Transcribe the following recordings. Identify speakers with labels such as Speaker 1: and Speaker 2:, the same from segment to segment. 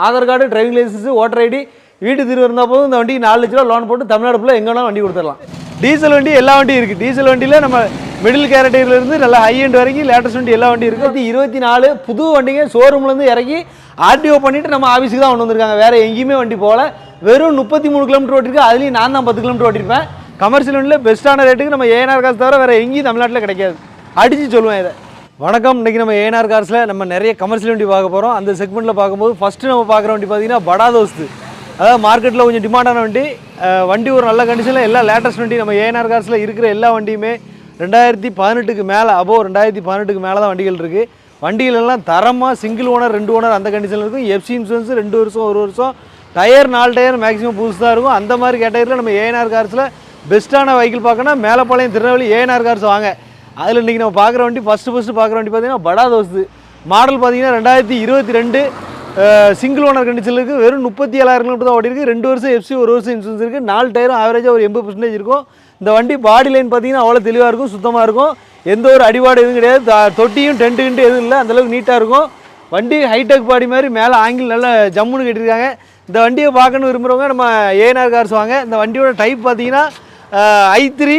Speaker 1: Aadhaar card driving licence voter ID வீட்டு திரும்ப இருந்தால் போதும் இந்த வண்டிக்கு நாலு லட்ச ரூபா லோன் போட்டு தமிழ்நாடு ஃபுல்லாக எங்கே வேணாலும் வண்டி கொடுத்துடலாம். டீசல் வண்டி எல்லா வண்டியும் இருக்குது டீசல் வண்டியில் நம்ம மிடில் கேரட்டியிலேருந்து நல்லா ஹை எண்ட் வரைக்கும் லேட்டஸ்ட் வண்டி எல்லா வண்டியும் இருக்குது இருபத்தி நாலு புது வண்டிங்க ஷோரூம்லேருந்து இறக்கி ஆர்டிஓ பண்ணிட்டு நம்ம ஆஃபீஸுக்கு தான் கொண்டு வந்திருக்காங்க. வேறு எங்கேயுமே வண்டி போகல. வெறும் முப்பத்தி மூணு கிலோமீட்டர் ஓட்டிருக்கு. அதுலேயும் நான் தான் பத்து கிலோமீட்டர் ஓட்டிருப்பேன். கமர்ஷியல் வண்டியில் பெஸ்ட்டான ரேட்டுக்கு நம்ம ஏஎன்ஆர் காசு தவிர வேறு எங்கேயும் தமிழ்நாட்டில் கிடைக்காது. அடித்து சொல்லுவேன் இதை. வணக்கம். இன்றைக்கி நம்ம ஏஎன்ஆர் கார்ஸில் நம்ம நிறைய கமர்ஷியல் வண்டி பார்க்க போகிறோம் அந்த செக்மெண்ட்டில் பார்க்கும்போது ஃபஸ்ட்டு நம்ம பார்க்குற வண்டி பார்த்தீங்கன்னா படா தோஸ்து. அதாவது மார்க்கெட்டில் கொஞ்சம் டிமாண்டான வண்டி. வண்டி ஒரு நல்ல கண்டிஷனில் எல்லா லேட்டஸ்ட் வண்டி நம்ம ஏஎன்ஆர் கார்ஸில் இருக்கிற எல்லா வண்டியுமே ரெண்டாயிரத்தி பதினெட்டுக்கு மேலே அபோ ரெண்டாயிரத்தி பதினெட்டுக்கு மேலே தான் வண்டிகள் இருக்குது வண்டிகளெல்லாம் தரமாக சிங்கிள் ஓனர் ரெண்டு ஓனர் அந்த கண்டிஷனில் இருக்கும். எஃப்சி இன்சூரன்ஸ் ரெண்டு வருஷம் ஒரு வருஷம். டயர் நாலு டயர் மேக்ஸிமம் புதுசு தான் இருக்கும். அந்த மாதிரி கேட்டகரியில் நம்ம ஏஎன்ஆர் கார்ஸில் பெஸ்ட்டான வெஹிக்கிள் பார்க்கணும் மேலப்பாளையம் திருநெல்வேலி ஏஎன்ஆர் கார்ஸ் வாங்க. அதில் இன்றைக்கி நம்ம பார்க்குற வண்டி ஃபஸ்ட்டு ஃபஸ்ட்டு பார்க்குற வண்டி பார்த்தீங்கன்னா படா தோஸ்து மாடல் பார்த்தீங்கன்னா ரெண்டாயிரத்தி இருபத்தி ரெண்டு சிங்கிள் ஓனர் கண்டிஷனில் இருக்குது வெறும் முப்பத்தி ஏழாயிரம் கிலோமீட்டர் தான் ஓடி இருக்குது ரெண்டு வருஷம் எஃப்சி ஒரு வருஷம் இன்சூரன்ஸ் இருக்குது நாலு டயரும் ஆவரேஜாக ஒரு எண்பது பர்சன்டேஜ் இருக்கும். இந்த வண்டி பாடி லைன் பார்த்தீங்கன்னா அவ்வளோ தெளிவாக இருக்கும் சுத்தமாக இருக்கும். எந்த ஒரு அடிபாடு எதுவும் கிடையாது. தொட்டியும் டென்ட்டு கிண்டு எதுவும் இல்லை. அந்தளவுக்கு நீட்டாக இருக்கும். வண்டி ஹைடெக் பாடி மாதிரி மேலே ஆங்கிள் நல்லா ஜம்முன்னு கேட்டிருக்காங்க இந்த வண்டியை பார்க்கணும் விரும்புகிறவங்க நம்ம ஏஎன்ஆர் கார்ஸ் வாங்க. இந்த வண்டியோட டைப் பார்த்தீங்கன்னா ஐ த்ரீ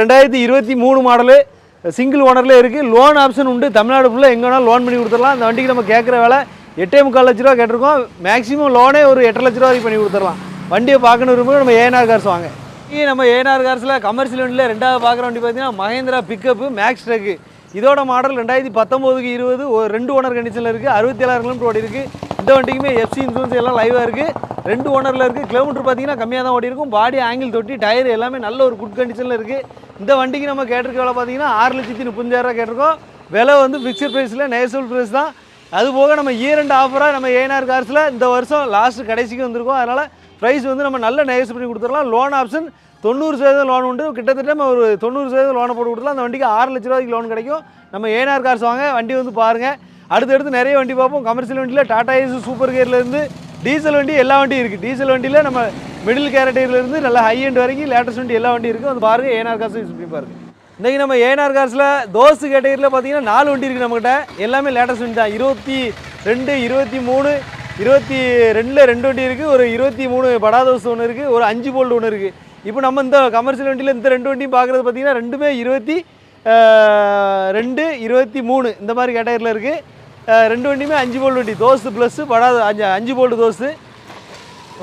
Speaker 1: ரெண்டாயிரத்தி இருபத்தி மூணு மாடலு சிங்கிள் ஓனர்லேயே இருக்குது லோன் ஆப்ஷன் உண்டு. தமிழ்நாடு ஃபுல்லாக எங்கே வேணாலும் லோன் பண்ணி கொடுத்துடலாம். அந்த வண்டிக்கு நம்ம கேட்குற வேலை எட்டே முக்கால் லட்ச ரூபா கேட்டிருக்கோம். மேக்ஸிமம் லோனே ஒரு எட்டரை லட்ச ரூபா வரைக்கும் பண்ணி கொடுத்துடலாம். வண்டியை பார்க்கணும் விரும்புகிறவங்க நம்ம ஏஎன்ஆர் கார்ஸ் வாங்க. இங்கே நம்ம ஏஎன்ஆர் கார்ஸில் கமர்ஷியல் வண்டியில் ரெண்டாவது பார்க்குற வண்டி பார்த்தீங்கன்னா மகேந்திரா பிக்கப்பு மேக்ஸ் ட்ரக்கு இதோட மாடல் ரெண்டாயிரத்தி பத்தொம்போதுக்கு இருபது ஒரு ரெண்டு ஓனர் கண்டிஷனில் இருக்குது அறுபத்தி ஏழாயிரம் கிலோமீட்டர் ஓடி இருக்குது இந்த வண்டிக்குமே எஃப்சி இன்சூரன்ஸ் எல்லாம் லைவாக இருக்குது ரெண்டு ஓனரில் இருக்குது கிலோமீட்டர் பார்த்தீங்கன்னா கம்மியாக தான் ஓடி இருக்கும் பாடி ஆங்கிள் தொட்டி டயர் எல்லாமே நல்ல ஒரு குட் கண்டிஷனில் இருக்குது இந்த வண்டிக்கு நம்ம கேட்டிருக்க வேலை பார்த்தீங்கன்னா ஆறு லட்சத்தி முப்பஞ்சாயிரம் கேட்டிருக்கோம். விலை வந்து ஃபிக்ஸட் ப்ரைஸில் நேசல் ப்ரைஸ் தான். அது போக நம்ம இயர் ஆஃபராக நம்ம ஏஎன்ஆர் கார்ஸில் இந்த வருஷம் லாஸ்ட் கடைசிக்கு வந்திருக்கோம். அதனால் ப்ரைஸ் வந்து நம்ம நல்ல நேஸ் பண்ணி கொடுத்துடலாம். லோன் ஆப்ஷன் தொண்ணூறு சதவீதம் லோன் உண்டு. கிட்டத்தட்ட நம்ம ஒரு தொண்ணூறு சதவீதம் லோனை போட்டு கொடுத்துலாம் அந்த வண்டிக்கு ஆறு லட்ச ரூபாய்க்கு லோன் கிடைக்கும். நம்ம ஏஎன்ஆர் கார்ஸ் வாங்க. வண்டி வந்து பாருங்கள் அடுத்தடுத்து நிறைய வண்டி பார்ப்போம். கமர்ஷியல் வண்டியில் டாடா ஏஸ் சூப்பர் கேர்லேருந்து டீசல் வண்டி எல்லா வண்டியும் இருக்குது டீசல் வண்டியில் நம்ம மிடில் கேரட்டியிலேருந்து நல்லா ஹை எண்ட் வரைக்கும் லேட்டஸ்ட் வண்டி எல்லா வண்டியும் இருக்குது வந்து பாருங்கள் ஏஎன்ஆர் கார்ஸ் யூஸ் பண்ணி பாருங்க. இன்றைக்கி நம்ம ஏனார் காசில் தோசு கேட்டகரியில் பார்த்தீங்கன்னா நாலு வண்டி இருக்குது நம்மகிட்ட. எல்லாமே லேட்டஸ்ட் வண்டி தான். இருபத்தி ரெண்டு இருபத்தி மூணு இருபத்தி ரெண்டில் ரெண்டு வண்டி இருக்குது ஒரு இருபத்தி மூணு படா தோசு ஒன்று இருக்குது ஒரு அஞ்சு போல்டு ஒன்று இருக்குது இப்போ நம்ம இந்த கமர்ஷியல் வண்டியில் இந்த ரெண்டு வண்டியும் பார்க்குறது பார்த்தீங்கன்னா ரெண்டுமே இருபத்தி ரெண்டு இருபத்தி மூணு இந்த மாதிரி கேட்டகரியில் இருக்குது ரெண்டு வண்டியுமே அஞ்சு போல்டு வண்டி. தோஸ்து ப்ளஸ்ஸு படா அஞ்சு அஞ்சு போல்டு தோஸ்து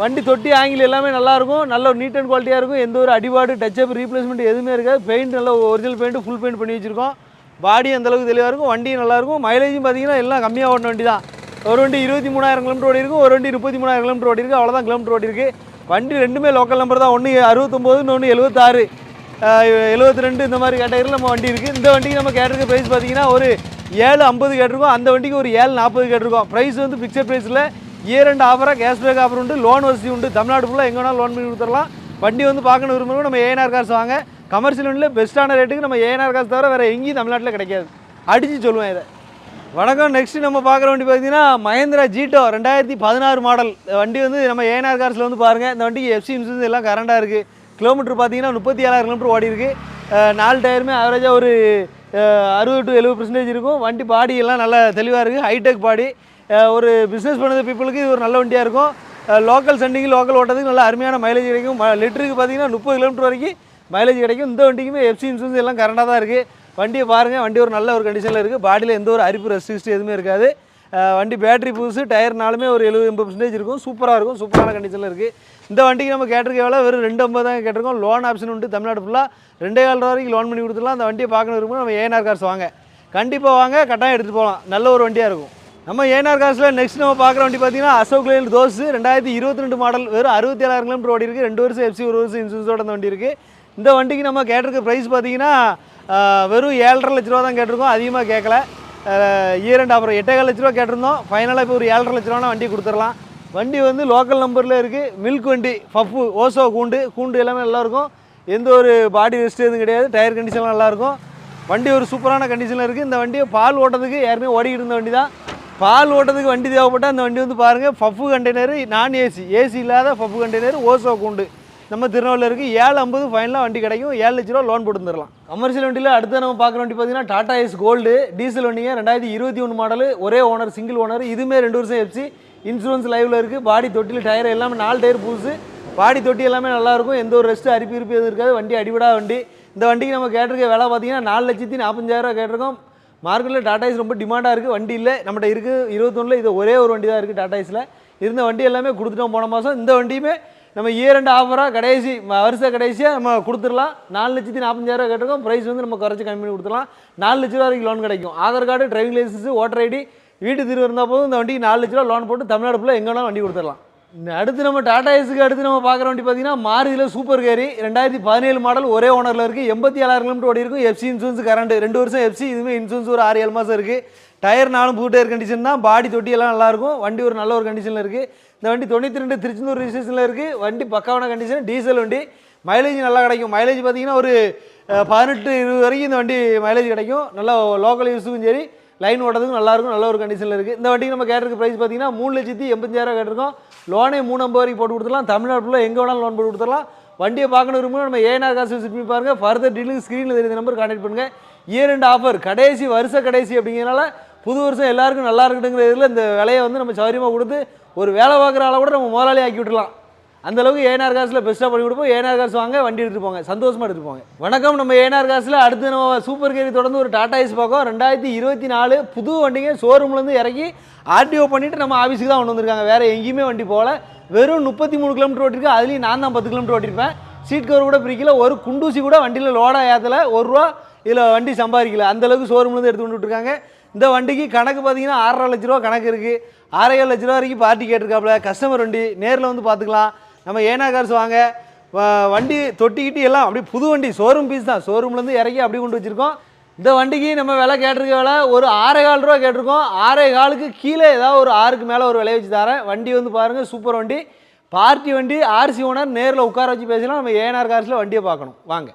Speaker 1: வண்டி தொட்டி ஆங்கிள் எல்லாமே நல்லாயிருக்கும். நல்ல ஒரு நீட் அண்ட் குவாலிட்டியாக இருக்கும். எந்த ஒரு அடிபாடு டச்சப் ரீப்ளேஸ்மெண்ட் எதுவுமே இருக்காது. பெயிண்ட் நல்ல ஒரிஜினல் பெயிண்ட் ஃபுல் பெயிண்ட் பண்ணி வச்சிருக்கோம். பாடி அந்தளவுக்கு தெளிவாக இருக்கும். வண்டியும் நல்லா இருக்கும் மைலேஜும் பார்த்தீங்கன்னா எல்லாம் கம்மியாக ஓடின வண்டி தான். ஒரு வண்டி இருபத்தி மூணாயிரம் கிலோமீட்டர் ஓடி இருக்கும் ஒரு வண்டி முப்பத்தி மூணாயிரம் கிலோமீட்டர் ஓடி இருக்குது அவ்வளோதான் கிலோமீட்டர் ஓடி இருக்குது வண்டி ரெண்டுமே லோக்கல் நம்பர் தான். ஒன்று அறுபத்தொம்போது இன்னொன்று எழுபத்தாறு எழுபத்தி ரெண்டு இந்த மாதிரி கேட்டகரியில் நம்ம வண்டி இருக்குது இந்த வண்டிக்கு நம்ம கேட்டிருக்க ப்ரைஸ் பார்த்தீங்கன்னா ஒரு ஏழு ஐம்பது கேட்டிருக்கோம். அந்த வண்டிக்கு ஒரு ஏழு நாற்பது கேட்டிருக்கோம். ப்ரைஸ் வந்து பிக்சர் ப்ரைஸில் இயர் ரெண்டு ஆஃபராக கேஷ்பேக் ஆஃபர் உண்டு லோன் வசதி உண்டு. தமிழ்நாடு ஃபுல்லாக எங்கே வேணாலும் லோன் பண்ணி கொடுத்துடலாம். வண்டி வந்து பார்க்கணும் விரும்புகிறோம் நம்ம ஏஎன்ஆர் காசு வாங்க. கமர்ஷியல் வண்டியில் பெஸ்ட்டான ரேட்டுக்கு நம்ம ஏஎன்ஆர் காசு தவிர வேறு எங்கேயும் தமிழ்நாட்டில் கிடைக்காது. அடித்து சொல்லுவேன் இதை. வணக்கம். நெக்ஸ்ட் நம்ம பார்க்குற வண்டி பார்த்தீங்கன்னா மஹேந்திரா ஜீட்டோ ரெண்டாயிரத்தி பதினாறு மாடல் வண்டி வந்து நம்ம ஏஎன்ஆர் கார்ஸில் வந்து பாருங்கள் இந்த வண்டிக்கு எஃப்சி இன்சூரன்ஸ் எல்லாம் கரண்டாக இருக்குது கிலோமீட்டர் பார்த்தீங்கன்னா முப்பத்தி ஏழாயிரம் கிலோமீட்டர் ஓடி இருக்குது நாலு டயருமே ஆவரேஜாக ஒரு அறுபது டு எழுபது பர்சன்டேஜ் இருக்கும். வண்டி பாடியெல்லாம் நல்லா தெளிவாக இருக்குது ஹைடெக் பாடி. ஒரு பிஸ்னஸ் பண்ணுற பீப்புளுக்கு இது ஒரு நல்ல வண்டியாக இருக்கும். லோக்கல் சண்டிங்கு லோக்கல் ஓட்டத்துக்கு நல்ல அருமையான மைலேஜ் கிடைக்கும். லிட்டருக்கு பார்த்தீங்கன்னா முப்பது கிலோமீட்டர் வரைக்கும் மைலேஜ் கிடைக்கும். இந்த வண்டிக்குமே எஃப்சி இன்சூரன்ஸ் எல்லாம் கரண்டாக தான் இருக்குது வண்டியை பாருங்கள் வண்டி ஒரு நல்ல ஒரு கண்டிஷனில் இருக்குது பாடியில் எந்த ஒரு அரிப்பு ரெஸ்ட் எதுவுமே இருக்காது. வண்டி பேட்டரி புதுசு டயர்னாலுமே ஒரு எழுபது எண்பது பர்சன்டேஜ் இருக்கும். சூப்பராக இருக்கும். சூப்பரான கண்டிஷனில் இருக்குது இந்த வண்டிக்கு நம்ம கேட்டிருக்க எவ்வளோ வெறும் ரெண்டு ஐம்பது தான் கேட்டிருக்கோம். லோன் ஆப்ஷன் உண்டு. தமிழ்நாடு ஃபுல்லாக ரெண்டே கால் ரூபா வரைக்கும் லோன் பண்ணி கொடுத்துலாம் அந்த வண்டியை பார்க்கணும் இருக்கும் நம்ம ஏஎன்ஆர் கார்ஸ் வாங்க. கண்டிப்பாக வாங்க. கட்டாயம் எடுத்துகிட்டு போகலாம். நல்ல ஒரு வண்டியாக இருக்கும். நம்ம ஏஎன்ஆர் காசில் நெக்ஸ்ட் நம்ம பார்க்குற வண்டி பார்த்தீங்கன்னா அசோக் லேல் தோசு ரெண்டாயிரத்தி இருபத்தி ரெண்டு மாடல் வெறும் அறுபத்தி ஏழாயிரம் கிலோமீட்டர் ஓடி இருக்குது ரெண்டு வருஷம் எஃப்சி ஒரு வருஷம் இன்சூரன்ஸோட அந்த வண்டி இருக்குது இந்த வண்டிக்கு நம்ம கேட்டிருக்க ப்ரைஸ் பார்த்தீங்கன்னா வெறும் ஏழரை லட்ச ரூபா தான் கேட்டிருக்கோம். அதிகமாக கேட்கல. இயர் அப்புறம் எட்டேகால் லட்ச ரூபா கேட்டிருந்தோம். ஃபைனலாக இப்போ ஒரு ஏழரை லட்ச ரூபானா வண்டி கொடுத்துடலாம். வண்டி வந்து லோக்கல் நம்பரில் இருக்குது மில்க் வண்டி பஃப்பு ஓசோ கூண்டு கூண்டு எல்லாமே நல்லா இருக்கும் எந்த ஒரு பாடி ரெஸ்ட் எதுவும் கிடையாது. டயர் கண்டிஷன்லாம் நல்லாயிருக்கும். வண்டி ஒரு சூப்பரான கண்டிஷனில் இருக்குது இந்த வண்டியை பால் ஓட்டுறதுக்கு ஏற்கனவே ஓடிக்கிட்டு இருந்த வண்டி தான். பால் ஓட்டுறதுக்கு வண்டி தேவைப்பட்டால் அந்த வண்டி வந்து பாருங்கள் பஃப்பு கண்டெய்னர் நான் ஏசி ஏசி இல்லாத பஃப்பு கண்டெய்னர் ஓசோ கூண்டு. நம்ம திருநெல்வேலியில் இருக்குது ஏழு ஐம்பது ஃபைனலாக வண்டி கிடைக்கும். ஏழு லட்ச ரூபா லோன் போட்டு தரலாம் கமர்ஷியல் வண்டியில் அடுத்து நம்ம பார்க்குற வண்டி பார்த்தீங்கன்னா டாடா எஸ் கோல்டு டீசல் வண்டிங்க. ரெண்டாயிரத்தி இருபத்தி ஒன்று மாடல் ஒரே ஓனர் சிங்கிள் ஓனர் இதுவுமே ரெண்டு வருஷம் எஃப்சி இன்சூரன்ஸ் லைவில் இருக்குது பாடி தொட்டியில் டயர் எல்லாமே நாலு டயர் புதுசு பாடி தொட்டி எல்லாமே நல்லாயிருக்கும் எந்த ஒரு ரெஸ்ட்டு அரிப்பு இருப்பு எதுவும் இருக்காது. வண்டி அடிபடா வண்டி. இந்த வண்டிக்கு நம்ம கேட்டிருக்க விலை பார்த்தீங்கன்னா நாலு லட்சத்தி நாற்பஞ்சாயிரரூவா கேட்டிருக்கோம். மார்க்கெட்டில் டாடா ஏஸ் ரொம்ப டிமாண்டாக இருக்குது வண்டி இல்லை. நம்மகிட்ட இருக்குது இருபத்தொன்னில் இது ஒரே ஒரு வண்டி தான் இருக்குது டாடா ஐஸில் இருந்த வண்டி எல்லாமே கொடுத்துட்டோம் போன மாதம் இந்த வண்டியுமே நம்ம இயர் ஆஃபராக கடைசி வருஷம் வருஷ கடைசியாக நம்ம கொடுத்துடலாம். நாலு லட்சத்தி நாற்பஞ்சாயிரம் கேட்டிருக்கோம். ப்ரைஸ் வந்து நம்ம குறைச்சி கம்மி பண்ணி கொடுத்துடலாம். நாலு லட்ச ரூபா வரைக்கும் லோன் கிடைக்கும். Aadhaar card driving licence voter ID வீட்டு தீர்வு இருந்தால் போதும். இந்த வண்டிக்கு நாலு லட்ச ரூபா லோன் போட்டு தமிழ்நாடு ஃபுல்லாக எங்கே வேணாலும் வண்டி கொடுத்துடலாம். அடுத்து நம்ம டாடா ஏஸுக்கு அடுத்து நம்ம பார்க்குற வண்டி பார்த்தீங்கன்னா மாருதியில் சூப்பர் கேரி ரெண்டாயிரத்தி பதினேழு மாடல் ஒரே ஓனரில் இருக்குது எண்பத்தி ஏழாயிரம் கிலோமீட்டர் ஓடி இருக்கும். எஃப்சி இன்சூரன்ஸ் கரண்ட் ரெண்டு வருஷம் எஃப்சி இதுவுமே இன்சூரன்ஸ் ஒரு ஆறு ஏழு மாதம் இருக்குது டயர் நாலும் புது டயர் கண்டிஷன் தான். பாடி தொட்டி எல்லாம் நல்லாயிருக்கும் வண்டி ஒரு நல்ல ஒரு கண்டிஷனில் இருக்குது இந்த வண்டி தொண்ணூற்றி ரெண்டு திருச்செந்தூர் ரிஜிஸ்ட்ரேஷனில் இருக்குது வண்டி பக்காவான கண்டிஷன் டீசல் வண்டி. மைலேஜ் நல்லா கிடைக்கும். மைலேஜ் பார்த்தீங்கன்னா ஒரு பதினெட்டு இருபது வரைக்கும் இந்த வண்டி மைலேஜ் கிடைக்கும். நல்லா லோக்கல் யூஸுக்கும் சரி லைன் ஓடுறதுக்கும் நல்லாயிருக்கும் நல்ல ஒரு கண்டிஷனில் இருக்குது இந்த வண்டிக்கு நம்ம கேட்டிருக்க ப்ரைஸ் பார்த்தீங்கன்னா மூணு லட்சத்தி எண்பத்தாயிரம் கேட்டிருக்கோம். லோனே மூணு ஐம்பது வரைக்கும் போட்டு கொடுத்துடலாம். தமிழ்நாடு எங்கே வேணாலும் லோன் போட்டு கொடுத்துடலாம். வண்டியை பார்க்கணும் விரும்பும் நம்ம ஏனா காசு விசிட் பண்ணி பாருங்கள் ஃபர்தர் டீலிங் ஸ்க்ரீனில் தெரியுற நம்பர் கான்டாக்ட் பண்ணுங்கள் இயர் ரெண்டு ஆஃபர் கடைசி வருஷ கடைசி அப்படிங்கிறனால புது வருஷம் எல்லாருக்கும் நல்லா இருக்கட்டுங்கிற இதில் இந்த விலையை வந்து நம்ம சௌரியமாக கொடுத்து ஒரு வேலை பார்க்குற ஆளை கூட நம்ம முதலாளி ஆக்கி விட்டுலாம் அந்த அளவுக்கு ஏனார் காசில் பெஸ்ட்டாக பண்ணி கொடுப்போம். ஏனார் காசு வாங்க வண்டி எடுத்துட்டு போங்க. சந்தோஷமாக எடுத்துகிட்டு போங்க. வணக்கம் நம்ம ஏனார் காசில் அடுத்து நம்ம சூப்பர் கேரி தொடர்ந்து ஒரு டாடா ஐஸ் பார்க்கோம். ரெண்டாயிரத்தி இருபத்தி நாலு புது வண்டிங்க ஷோரூம்லேருந்து இறக்கி ஆர்டிஓ பண்ணிவிட்டு நம்ம ஆஃபீஸுக்கு தான் கொண்டு வந்திருக்காங்க. வேறு எங்கேயுமே வண்டி போகல. வெறும் முப்பத்தி மூணு கிலோமீட்டர் ஓட்டிருக்கு. அதுலேயும் நான் தான் பத்து கிலோமீட்டர் ஓட்டிருப்பேன் சீட் கவர் கூட பிரிக்கல. ஒரு குண்டூசி கூட வண்டியில் லோடாக ஏற்றல ஒரு ரூபா இதில் வண்டி சம்பாதிக்கல. அந்தளவுக்கு ஷோரூம்லேருந்து எடுத்து கொண்டு இருக்காங்க இந்த வண்டிக்கு கணக்கு பார்த்தீங்கன்னா ஆறரை லட்ச ரூபா கணக்கு இருக்குது ஆறரை ஏழு லட்ச ரூபா வரைக்கும் பார்ட்டி கேட்டிருக்காப்புல. கஸ்டமர் வண்டி நேரில் வந்து பார்த்துக்கலாம். நம்ம ஏனா கார்ஸ் வாங்க. வ- வண்டி தொட்டிக்கிட்டு எல்லாம் அப்படியே புது வண்டி ஷோரூம் பீஸ் தான். ஷோரூம்லேருந்து இறக்கி அப்படி கொண்டு வச்சுருக்கோம். இந்த வண்டிக்கு நம்ம விலை கேட்டிருக்க விலை ஒரு ஆறே கால் ரூபா கேட்டிருக்கோம். ஆறே காலுக்கு கீழே ஏதாவது ஒரு ஆறுக்கு மேலே ஒரு விலை வச்சு தரேன். வண்டி வந்து பாருங்கள் சூப்பர் வண்டி. பார்ட்டி வண்டி ஆர்சி ஓனர் நேரில் உட்கார வச்சு பேசலாம் நம்ம ஏஎன்ஆர் கார்ஸில் வண்டியை பார்க்கணும். வாங்க.